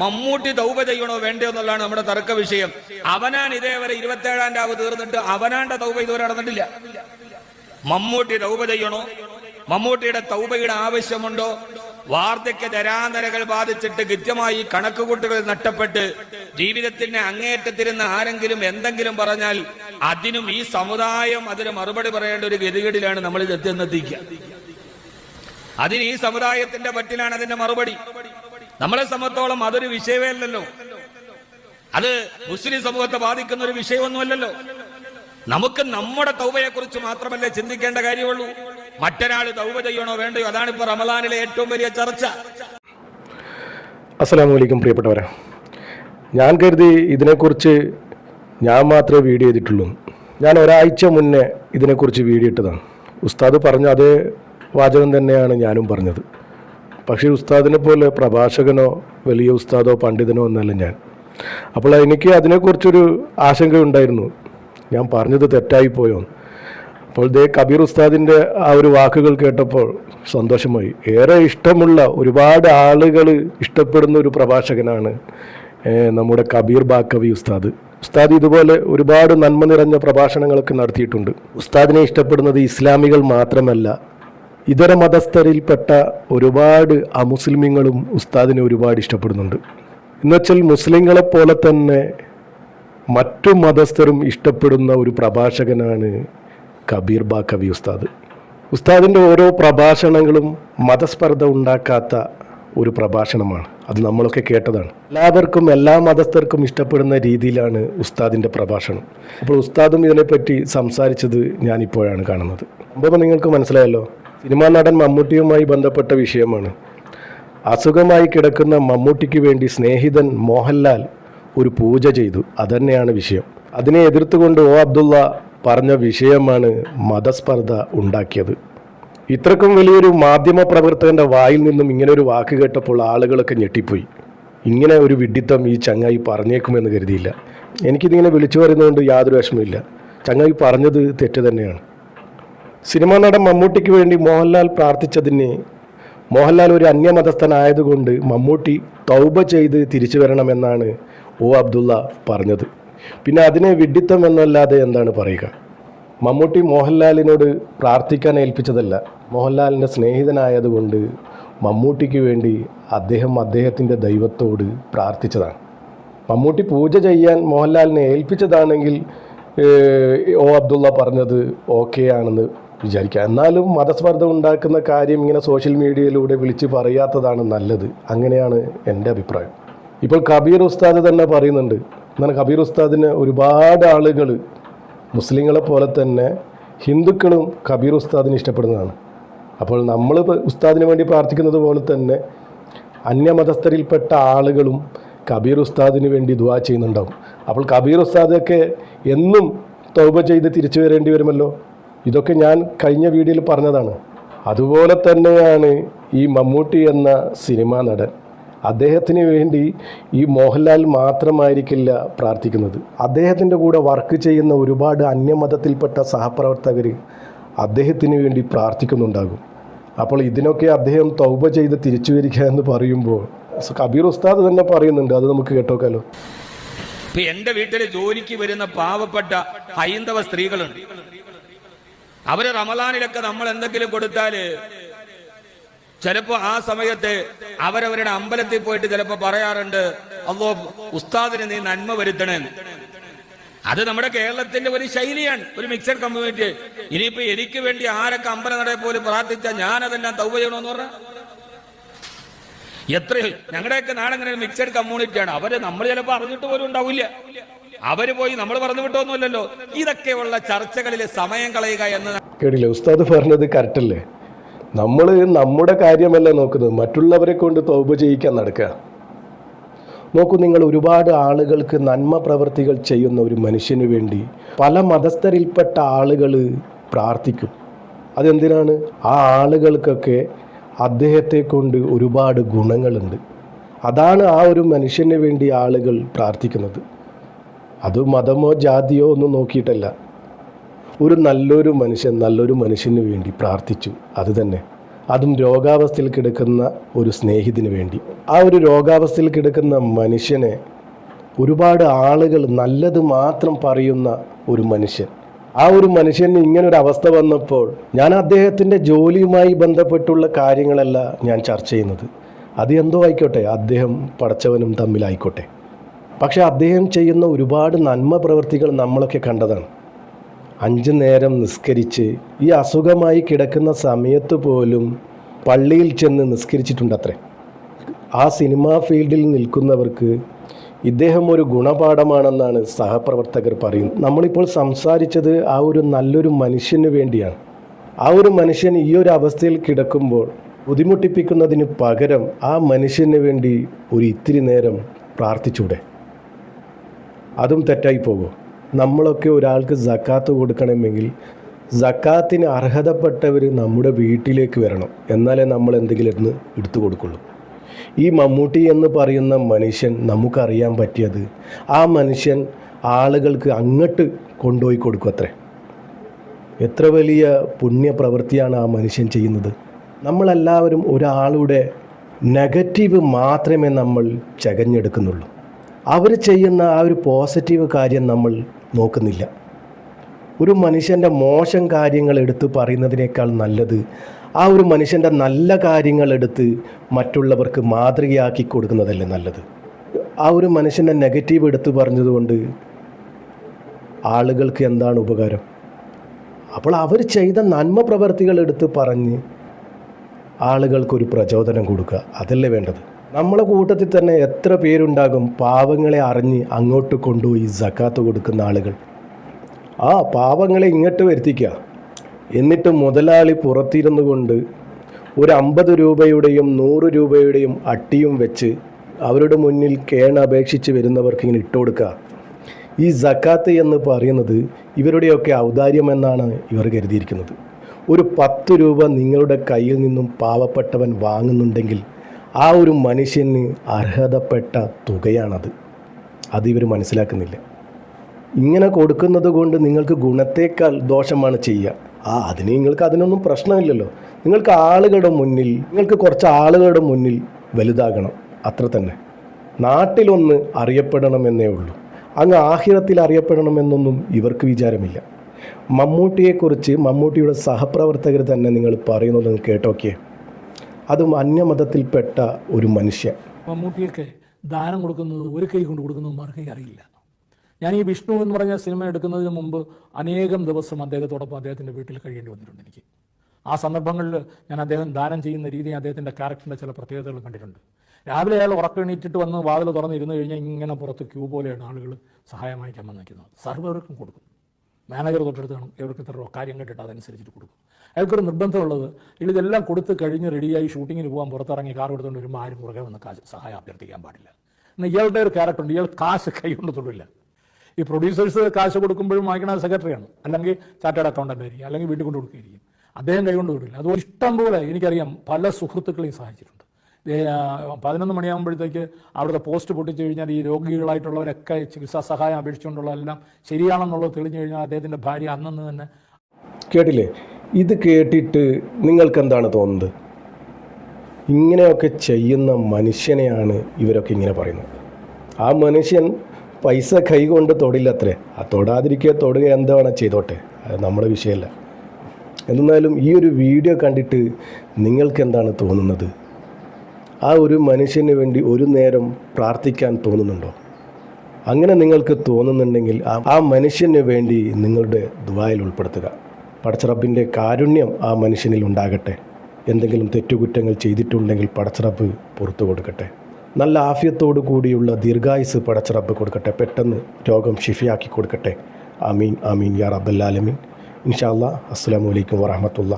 മമ്മൂട്ടി തൗബ ചെയ്യണോ വേണ്ടയോ എന്നുള്ളതാണ് നമ്മുടെ തർക്ക വിഷയം. അവനാൻ ഇതേവരെ ഇരുപത്തേഴാം രാവ് തീർന്നിട്ട് അവനാന്റെ തൗബ ഇതുവരെ നടന്നിട്ടില്ല. മമ്മൂട്ടി തൗബ ചെയ്യണോ മമ്മൂട്ടിയുടെ തൗബയുടെ ആവശ്യമുണ്ടോ? വാർദ്ധക്യ ജരാന്തരകൾ ബാധിച്ചിട്ട് കൃത്യമായി കണക്കുകൂട്ടുകൾ നഷ്ടപ്പെട്ട് ജീവിതത്തിന്റെ അങ്ങേറ്റത്തിരുന്ന ആരെങ്കിലും എന്തെങ്കിലും പറഞ്ഞാൽ അതിനും ഈ സമുദായം അതിന് മറുപടി പറയേണ്ട ഒരു ഗതികേടിലാണ് നമ്മൾ ഇത് എത്തിയെന്നെത്തിക്കുക. അതിന് ഈ സമുദായത്തിന്റെ പറ്റിലാണ് അതിന്റെ മറുപടി. നമ്മളെ സംബന്ധിച്ചോളം അതൊരു വിഷയമേ അല്ലല്ലോ അത് മുസ്ലിം സമൂഹത്തെ ബാധിക്കുന്ന ഒരു വിഷയമൊന്നുമല്ലല്ലോ. നമുക്ക് നമ്മുടെ തൗബയെ കുറിച്ച് മാത്രമല്ലേ ചിന്തിക്കേണ്ട കാര്യമുള്ളൂ. മറ്റൊരാൾ തൗബ ചെയ്യണോ വേണ്ടയോ? അതാണ് ഇപ്പൊ റമദാനിലെ ഏറ്റവും വലിയ ചർച്ച. അസ്സലാമു അലൈക്കും പ്രിയപ്പെട്ടവരെ. ഞാൻ കരുതി ഇതിനെക്കുറിച്ച് ഞാൻ മാത്രമേ വീഡിയോ ചെയ്തിട്ടുള്ളൂ. ഞാൻ ഒരാഴ്ച മുന്നേ ഇതിനെക്കുറിച്ച് വീഡിയോ ഇട്ടതാണ്. ഉസ്താദ് പറഞ്ഞ അതേ വാചകം തന്നെയാണ് ഞാനും പറഞ്ഞത്. പക്ഷേ ഉസ്താദിനെ പോലെ പ്രഭാഷകനോ വലിയ ഉസ്താദോ പണ്ഡിതനോ എന്നല്ല ഞാൻ. അപ്പോൾ എനിക്ക് അതിനെക്കുറിച്ചൊരു ആശങ്കയുണ്ടായിരുന്നു. ഞാൻ പറഞ്ഞത് തെറ്റായി പോയോ അപ്പോൾ ദേ കബീർ ഉസ്താദിന്റെ ആ ഒരു വാക്കുകൾ കേട്ടപ്പോൾ സന്തോഷമായി. ഏറെ ഇഷ്ടമുള്ള ഒരുപാട് ആളുകൾ ഇഷ്ടപ്പെടുന്ന ഒരു പ്രഭാഷകനാണ് നമ്മുടെ കബീർ ബാക്കവി ഉസ്താദ്. ഉസ്താദ് ഇതുപോലെ ഒരുപാട് നന്മ നിറഞ്ഞ പ്രഭാഷണങ്ങളൊക്കെ നടത്തിയിട്ടുണ്ട്. ഉസ്താദിനെ ഇഷ്ടപ്പെടുന്നത് ഇസ്ലാമികൾ മാത്രമല്ല ഇതര മതസ്ഥരിൽപ്പെട്ട ഒരുപാട് അമുസ്ലിമീങ്ങളും ഉസ്താദിനെ ഒരുപാട് ഇഷ്ടപ്പെടുന്നുണ്ട്. എന്നുവെച്ചാൽ മുസ്ലിങ്ങളെ പോലെ തന്നെ മറ്റു മതസ്ഥരും ഇഷ്ടപ്പെടുന്ന ഒരു പ്രഭാഷകനാണ് കബീർ ബാ കവി ഉസ്താദ്. ഉസ്താദിന്റെ ഓരോ പ്രഭാഷണങ്ങളും മതസ്പർദ്ധ ഉണ്ടാക്കാത്ത ഒരു പ്രഭാഷണമാണ്. അത് നമ്മളൊക്കെ കേട്ടതാണ്. എല്ലാവർക്കും എല്ലാ മതസ്ഥർക്കും ഇഷ്ടപ്പെടുന്ന രീതിയിലാണ് ഉസ്താദിന്റെ പ്രഭാഷണം. അപ്പോൾ ഉസ്താദും ഇതിനെപ്പറ്റി സംസാരിച്ചത് ഞാനിപ്പോഴാണ് കാണുന്നത്. അപ്പോൾ നിങ്ങൾക്ക് മനസ്സിലായല്ലോ? സിനിമാ നടൻ മമ്മൂട്ടിയുമായി ബന്ധപ്പെട്ട വിഷയമാണ്. അസുഖമായി കിടക്കുന്ന മമ്മൂട്ടിക്ക് വേണ്ടി സ്നേഹിതൻ മോഹൻലാൽ ഒരു പൂജ ചെയ്തു. അതന്നെയാണ് വിഷയം. അതിനെ എതിർത്തുകൊണ്ട് ഒ അബ്ദുള്ള പറഞ്ഞ വിഷയമാണ് മതസ്പർദ്ധ ഉണ്ടാക്കിയത്. ഇത്രക്കും വലിയൊരു മാധ്യമ പ്രവർത്തകന്റെ വായിൽ നിന്നും ഇങ്ങനെ ഒരു വാക്ക് കേട്ടപ്പോൾ ആളുകളൊക്കെ ഞെട്ടിപ്പോയി. ഇങ്ങനെ ഒരു വിഡിത്തം ഈ ചങ്ങായി പറഞ്ഞേക്കുമെന്ന് കരുതിയില്ല. എനിക്കിതിങ്ങനെ വിളിച്ചു പറയുന്നതുകൊണ്ട് യാതൊരു വിഷമമില്ല ചങ്ങായി പറഞ്ഞത് തെറ്റ് തന്നെയാണ്. സിനിമാ നടൻ മമ്മൂട്ടിക്ക് വേണ്ടി മോഹൻലാൽ പ്രാർത്ഥിച്ചതിന് മോഹൻലാൽ ഒരു അന്യമതസ്ഥനായതുകൊണ്ട് മമ്മൂട്ടി തൗബ ചെയ്ത് തിരിച്ചു വരണമെന്നാണ് ഒ അബ്ദുള്ള പറഞ്ഞത്. പിന്നെ അതിനെ വിഡിത്തം എന്നല്ലാതെ എന്താണ് പറയുക? മമ്മൂട്ടി മോഹൻലാലിനോട് പ്രാർത്ഥിക്കാൻ ഏൽപ്പിച്ചതല്ല. മോഹൻലാലിന്റെ സ്നേഹിതനായതുകൊണ്ട് മമ്മൂട്ടിക്ക് വേണ്ടി അദ്ദേഹം അദ്ദേഹത്തിന്റെ ദൈവത്തോട് പ്രാർത്ഥിച്ചതാണ്. മമ്മൂട്ടി പൂജ ചെയ്യാൻ മോഹൻലാലിനെ ഏൽപ്പിച്ചതാണെങ്കിൽ ഒ അബ്ദുള്ള പറഞ്ഞത് ഓക്കെ ആണെന്ന് വിചാരിക്കാം എന്നാലും മതസ്പർദ്ധ ഉണ്ടാക്കുന്ന കാര്യം ഇങ്ങനെ സോഷ്യൽ മീഡിയയിലൂടെ വിളിച്ച് പറയാത്തതാണ് നല്ലത്. അങ്ങനെയാണ് എന്റെ അഭിപ്രായം. ഇപ്പോൾ കബീർ ഉസ്താദ് തന്നെ പറയുന്നുണ്ട് എന്നാൽ കബീർ ഉസ്താദിന് ഒരുപാട് ആളുകൾ മുസ്ലിങ്ങളെ പോലെ തന്നെ ഹിന്ദുക്കളും കബീർ ഉസ്താദിനെ ഇഷ്ടപ്പെടുന്നതാണ്. അപ്പോൾ നമ്മൾ ഉസ്താദിന് വേണ്ടി പ്രാർത്ഥിക്കുന്നത് പോലെ തന്നെ അന്യമതസ്ഥരിൽപ്പെട്ട ആളുകളും കബീർ ഉസ്താദിന് വേണ്ടി ദുവാ ചെയ്യുന്നുണ്ടാവും. അപ്പോൾ കബീർ ഉസ്താദൊക്കെ എന്നും തൗബ ചെയ്ത് തിരിച്ചു വരേണ്ടി വരുമല്ലോ? ഇതൊക്കെ ഞാൻ കഴിഞ്ഞ വീഡിയോയിൽ പറഞ്ഞതാണ്. അതുപോലെ തന്നെയാണ് ഈ മമ്മൂട്ടി എന്ന സിനിമാ നടൻ. അദ്ദേഹത്തിന് വേണ്ടി ഈ മോഹൻലാൽ മാത്രമായിരിക്കില്ല പ്രാർത്ഥിക്കുന്നത്. അദ്ദേഹത്തിന്റെ കൂടെ വർക്ക് ചെയ്യുന്ന ഒരുപാട് അന്യമതത്തിൽപ്പെട്ട സഹപ്രവർത്തകർ അദ്ദേഹത്തിന് വേണ്ടി പ്രാർത്ഥിക്കുന്നുണ്ടാകും. അപ്പോൾ ഇതിനൊക്കെ അദ്ദേഹം തൗബ ചെയ്ത് തിരിച്ചു വരിക എന്ന് പറയുമ്പോൾ കബീർ ഉസ്താദ് തന്നെ പറയുന്നുണ്ട്. അത് നമുക്ക് കേട്ടോക്കാലോ. എന്റെ വീട്ടിൽ ജോലിക്ക് വരുന്ന പാവപ്പെട്ട ഹൈന്ദവ സ്ത്രീകളുണ്ട്. അവർ റമലാനിലൊക്കെ നമ്മൾ എന്തെങ്കിലും കൊടുത്താൽ ചിലപ്പോ ആ സമയത്ത് അവരവരുടെ അമ്പലത്തിൽ പോയിട്ട് ചിലപ്പോ പറയാറുണ്ട് അല്ലോ ഉസ്താദിന് നീ നന്മ വരുത്തണേ. അത് നമ്മുടെ കേരളത്തിന്റെ ഒരു ശൈലിയാണ് ഒരു മിക്സഡ് കമ്മ്യൂണിറ്റി ഇനിയിപ്പോ എനിക്ക് വേണ്ടി ആരൊക്കെ അമ്പല നടയെ പോലും പ്രാർത്ഥിച്ചാൽ ഞാൻ അതെല്ലാം തൗവ ചെയ്യണമെന്ന് പറഞ്ഞ? എത്ര ഞങ്ങളുടെയൊക്കെ നാടങ്ങനെ ഒരു മിക്സഡ് കമ്മ്യൂണിറ്റിയാണ് അവർ നമ്മൾ ചിലപ്പോ അറിഞ്ഞിട്ട് പോലും ഉണ്ടാവില്ല. അവർ പോയി നമ്മൾ പറഞ്ഞു വിട്ടൊന്നുമില്ലല്ലോ. ഇതൊക്കെയുള്ള ചർച്ചകളിൽ സമയം കളയുക എന്ന് കേട്ടില്ലേ ഉസ്താദ് പറഞ്ഞത് കറക്റ്റല്ലേ? നമ്മൾ നമ്മുടെ കാര്യമല്ല നോക്കുന്നത്. മറ്റുള്ളവരെ കൊണ്ട് തൗബ ചെയ്യിക്കാൻ നടക്കുക. നോക്കൂ നിങ്ങൾ ഒരുപാട് ആളുകൾക്ക് നന്മ പ്രവൃത്തികൾ ചെയ്യുന്ന ഒരു മനുഷ്യന് വേണ്ടി പല മതസ്ഥരിൽപ്പെട്ട ആളുകൾ പ്രാർത്ഥിക്കും. അതെന്തിനാണ്? ആ ആളുകൾക്കൊക്കെ അദ്ദേഹത്തെ കൊണ്ട് ഒരുപാട് ഗുണങ്ങളുണ്ട്. അതാണ് ആ ഒരു മനുഷ്യന് വേണ്ടി ആളുകൾ പ്രാർത്ഥിക്കുന്നത്. അത് മതമോ ജാതിയോ ഒന്നും നോക്കിയിട്ടല്ല. ഒരു നല്ലൊരു മനുഷ്യൻ നല്ലൊരു മനുഷ്യന് വേണ്ടി പ്രാർത്ഥിച്ചു. അത് തന്നെ. അതും രോഗാവസ്ഥയിൽ കിടക്കുന്ന ഒരു സ്നേഹിതിന് വേണ്ടി. ആ ഒരു രോഗാവസ്ഥയിൽ കിടക്കുന്ന മനുഷ്യനെ ഒരുപാട് ആളുകൾ നല്ലത് മാത്രം പറയുന്ന ഒരു മനുഷ്യൻ. ആ ഒരു മനുഷ്യന് ഇങ്ങനൊരു അവസ്ഥ വന്നപ്പോൾ ഞാൻ അദ്ദേഹത്തിന്റെ ജോലിയുമായി ബന്ധപ്പെട്ടുള്ള കാര്യങ്ങളല്ല ഞാൻ ചർച്ച ചെയ്യുന്നത്. അത് എന്തോ ആയിക്കോട്ടെ അദ്ദേഹം പടച്ചവനും തമ്മിലായിക്കോട്ടെ. പക്ഷെ അദ്ദേഹം ചെയ്യുന്ന ഒരുപാട് നന്മ പ്രവൃത്തികൾ നമ്മളൊക്കെ കണ്ടതാണ്. അഞ്ച് നേരം നിസ്കരിച്ച് ഈ അസുഖമായി കിടക്കുന്ന സമയത്ത് പോലും പള്ളിയിൽ ചെന്ന് നിസ്കരിച്ചിട്ടുണ്ടത്രേ. ആ സിനിമാ ഫീൽഡിൽ നിൽക്കുന്നവർക്ക് ഇദ്ദേഹം ഒരു ഗുണപാഠമാണെന്നാണ് സഹപ്രവർത്തകർ പറയുന്നത്. നമ്മളിപ്പോൾ സംസാരിച്ചത് ആ ഒരു നല്ലൊരു മനുഷ്യന് വേണ്ടിയാണ്. ആ ഒരു മനുഷ്യൻ ഈ ഒരു അവസ്ഥയിൽ കിടക്കുമ്പോൾ ബുദ്ധിമുട്ടിപ്പിക്കുന്നതിന് പകരം ആ മനുഷ്യന് വേണ്ടി ഒരു ഇത്തിരി നേരം പ്രാർത്ഥിച്ചൂടെ? അതും തെറ്റായി പോകും. നമ്മളൊക്കെ ഒരാൾക്ക് സക്കാത്ത് കൊടുക്കണമെങ്കിൽ സക്കാത്തിന് അർഹതപ്പെട്ടവർ നമ്മുടെ വീട്ടിലേക്ക് വരണം. എന്നാലേ നമ്മൾ എന്തെങ്കിലും ഇന്ന് എടുത്തു കൊടുക്കുള്ളൂ. ഈ മമ്മൂട്ടി എന്ന് പറയുന്ന മനുഷ്യൻ നമുക്കറിയാൻ പറ്റിയത് ആ മനുഷ്യൻ ആളുകൾക്ക് അങ്ങോട്ട് കൊണ്ടുപോയി കൊടുക്കും അത്രേ. എത്ര വലിയ പുണ്യപ്രവൃത്തിയാണ് ആ മനുഷ്യൻ ചെയ്യുന്നത്. നമ്മളെല്ലാവരും ഒരാളുടെ നെഗറ്റീവ് മാത്രമേ നമ്മൾ ചകഞ്ഞെടുക്കുന്നുള്ളൂ. അവർ ചെയ്യുന്ന ആ ഒരു പോസിറ്റീവ് കാര്യം നമ്മൾ നോക്കുന്നില്ല. ഒരു മനുഷ്യന്റെ മോശം കാര്യങ്ങൾ എടുത്ത് പറയുന്നതിനേക്കാൾ നല്ലത് ആ ഒരു മനുഷ്യന്റെ നല്ല കാര്യങ്ങൾ എടുത്ത് മറ്റുള്ളവർക്ക് മാതൃകയാക്കി കൊടുക്കുന്നതല്ലേ നല്ലത്. ആ ഒരു മനുഷ്യന്റെ നെഗറ്റീവ് എടുത്ത് പറഞ്ഞതുകൊണ്ട് ആളുകൾക്ക് എന്താണ് ഉപകാരം? അപ്പോൾ അവർ ചെയ്ത നന്മ പ്രവർത്തികൾ എടുത്ത് പറഞ്ഞ് ആളുകൾക്കൊരു പ്രചോദനം കൊടുക്കുക. അതല്ലേ വേണ്ടത്. നമ്മളെ കൂട്ടത്തിൽ തന്നെ എത്ര പേരുണ്ടാകും പാവങ്ങളെ അറിഞ്ഞ് അങ്ങോട്ട് കൊണ്ടുപോയി ജക്കാത്ത് കൊടുക്കുന്ന ആളുകൾ. ആ പാവങ്ങളെ ഇങ്ങോട്ട് വരുത്തിക്കുക എന്നിട്ട് മുതലാളി പുറത്തിരുന്നു കൊണ്ട് ഒരു അമ്പത് രൂപയുടെയും നൂറ് രൂപയുടെയും അട്ടിയും വെച്ച് അവരുടെ മുന്നിൽ കേണപേക്ഷിച്ച് വരുന്നവർക്ക് ഇങ്ങനെ ഇട്ട് കൊടുക്കുക ഈ ജക്കാത്ത് എന്ന് പറയുന്നത് ഇവരുടെയൊക്കെ ഔദാര്യമെന്നാണ് ഇവർ കരുതിയിരിക്കുന്നത്. ഒരു പത്ത് രൂപ നിങ്ങളുടെ കയ്യിൽ നിന്നും പാവപ്പെട്ടവൻ വാങ്ങുന്നുണ്ടെങ്കിൽ ആ ഒരു മനുഷ്യന് അർഹതപ്പെട്ട തുകയാണത്. ഇവർ മനസ്സിലാക്കുന്നില്ല. ഇങ്ങനെ കൊടുക്കുന്നത് കൊണ്ട് നിങ്ങൾക്ക് ഗുണത്തേക്കാൾ ദോഷമാണ് ചെയ്യുക. ആ അതിന് നിങ്ങൾക്ക് അതിനൊന്നും പ്രശ്നമില്ലല്ലോ. നിങ്ങൾക്ക് ആളുകളുടെ മുന്നിൽ നിങ്ങൾക്ക് കുറച്ച് ആളുകളുടെ മുന്നിൽ വലുതാകണം. അത്ര തന്നെ. നാട്ടിലൊന്ന് അറിയപ്പെടണമെന്നേ ഉള്ളൂ. അങ്ങ് ആഹിറത്തിൽ അറിയപ്പെടണമെന്നൊന്നും ഇവർക്ക് വിചാരമില്ല. മമ്മൂട്ടിയെക്കുറിച്ച് മമ്മൂട്ടിയുടെ സഹപ്രവർത്തകർ തന്നെ നിങ്ങൾ പറയുന്നത് നിങ്ങൾ കേട്ടോക്കിയേ. അതും അന്യമതത്തിൽപ്പെട്ട ഒരു മനുഷ്യൻ. മമ്മൂട്ടിയൊക്കെ ദാനം കൊടുക്കുന്നത് ഒരു കൈ കൊണ്ട് കൊടുക്കുന്നത് മറുകൈ അറിയില്ല. ഞാൻ ഈ വിഷ്ണു എന്ന് പറഞ്ഞ സിനിമ എടുക്കുന്നതിന് മുമ്പ് അനേകം ദിവസം അദ്ദേഹത്തോടൊപ്പം അദ്ദേഹത്തിന്റെ വീട്ടിൽ കഴിയേണ്ടി വന്നിട്ടുണ്ട് എനിക്ക്. ആ സന്ദർഭങ്ങളിൽ ഞാൻ അദ്ദേഹം ദാനം ചെയ്യുന്ന രീതി അദ്ദേഹത്തിന്റെ ക്യാരക്ടറിന്റെ ചില പ്രത്യേകതകൾ കണ്ടിട്ടുണ്ട്. രാവിലെ അയാൾ ഉറക്കം എണീറ്റിട്ട് വന്ന് വാതിൽ തുറന്നിരുന്ന് കഴിഞ്ഞാൽ ഇങ്ങനെ പുറത്ത് ക്യൂ പോലെയാണ് ആളുകൾ സഹായമായിട്ട് വന്നിരിക്കുന്നത്. സർവർക്കും കൊടുക്കും. മാനേജർ തൊട്ടടുത്ത് കാണും ഇവർക്ക് ഇത്ര കാര്യം കേട്ടിട്ട് അതനുസരിച്ചിട്ട് കൊടുക്കും. അയാൾക്കൊരു നിർബന്ധമുള്ളത് ഇതെല്ലാം കൊടുത്ത് കഴിഞ്ഞ് റെഡിയായി ഷൂട്ടിങ്ങിന് പോകാൻ പുറത്തിറങ്ങി കാർ എടുത്തുകൊണ്ട് വരുമ്പോൾ ആരും പുറകെ വന്ന് കാശ് സഹായം അഭ്യർത്ഥിക്കാൻ പാടില്ല. എന്നാൽ ഇയാളുടെ ഒരു ക്യാരക്ടർ ഉണ്ട്. ഇയാൾ കാശ് കൈകൊണ്ട് തൊടില്ല. ഈ പ്രൊഡ്യൂസേഴ്സ് കാശ് കൊടുക്കുമ്പോഴും വാങ്ങിക്കണ സെക്രട്ടറിയാണ് അല്ലെങ്കിൽ ചാർട്ടേഡ് അക്കൗണ്ടന്റ് ആയിരിക്കും. അല്ലെങ്കിൽ വീട്ടിൽ കൊണ്ട് കൊടുക്കുകയായിരിക്കും. അദ്ദേഹം കൈകൊണ്ട് തൊടില്ല. അതുപോലെ ഇഷ്ടം പോലെ എനിക്കറിയാം പല സുഹൃത്തുക്കളെയും സഹായിച്ചിട്ടുണ്ട്. പതിനൊന്ന് മണിയാകുമ്പോഴത്തേക്ക് അവിടുത്തെ പോസ്റ്റ് പൊട്ടിച്ചു കഴിഞ്ഞാൽ ഈ രോഗികളായിട്ടുള്ളവരൊക്കെ ചികിത്സാ സഹായം അപേക്ഷിച്ചുകൊണ്ടുള്ളതെല്ലാം ശരിയാണെന്നുള്ളത് തെളിഞ്ഞു കഴിഞ്ഞാൽ അദ്ദേഹത്തിന്റെ ഭാര്യ അന്നു തന്നെ കേട്ടില്ലേ? ഇത് കേട്ടിട്ട് നിങ്ങൾക്ക് എന്താണ് തോന്നുന്നത്? ഇങ്ങനെയൊക്കെ ചെയ്യുന്ന മനുഷ്യനെയാണ് ഇവരൊക്കെ ഇങ്ങനെ പറയുന്നത്. ആ മനുഷ്യൻ പൈസ കൈകൊണ്ട് തൊടില്ല തൊടില്ലത്രേ. ആ തൊടാതിരിക്കുക തൊടുക എന്താണ് ചെയ്തോട്ടെ. അത് നമ്മുടെ വിഷയമല്ല. എന്നാലും ഈ ഒരു വീഡിയോ കണ്ടിട്ട് നിങ്ങൾക്ക് എന്താണ് തോന്നുന്നത്? ആ ഒരു മനുഷ്യന് വേണ്ടി ഒരു നേരം പ്രാർത്ഥിക്കാൻ തോന്നുന്നുണ്ടോ? അങ്ങനെ നിങ്ങൾക്ക് തോന്നുന്നുണ്ടെങ്കിൽ ആ- മനുഷ്യന് വേണ്ടി നിങ്ങളുടെ ദുബായിൽ ഉൾപ്പെടുത്തുക. പടച്ചറബിന്റെ കാരുണ്യം ആ മനുഷ്യനിൽ ഉണ്ടാകട്ടെ. എന്തെങ്കിലും തെറ്റുകുറ്റങ്ങൾ ചെയ്തിട്ടുണ്ടെങ്കിൽ പടച്ചറബ് പുറത്തു കൊടുക്കട്ടെ. നല്ല ആഫ്യത്തോടു കൂടിയുള്ള ദീർഘായുസ് പടച്ചറബ് കൊടുക്കട്ടെ. പെട്ടെന്ന് രോഗം ഷിഫിയാക്കി കൊടുക്കട്ടെ. അമീൻ അമീൻ യാ റബ്ബല്ലാലമീൻ ഇൻഷാ അസ്സാം അസ്സലാമു അലൈക്കും വറഹമത്തുള്ള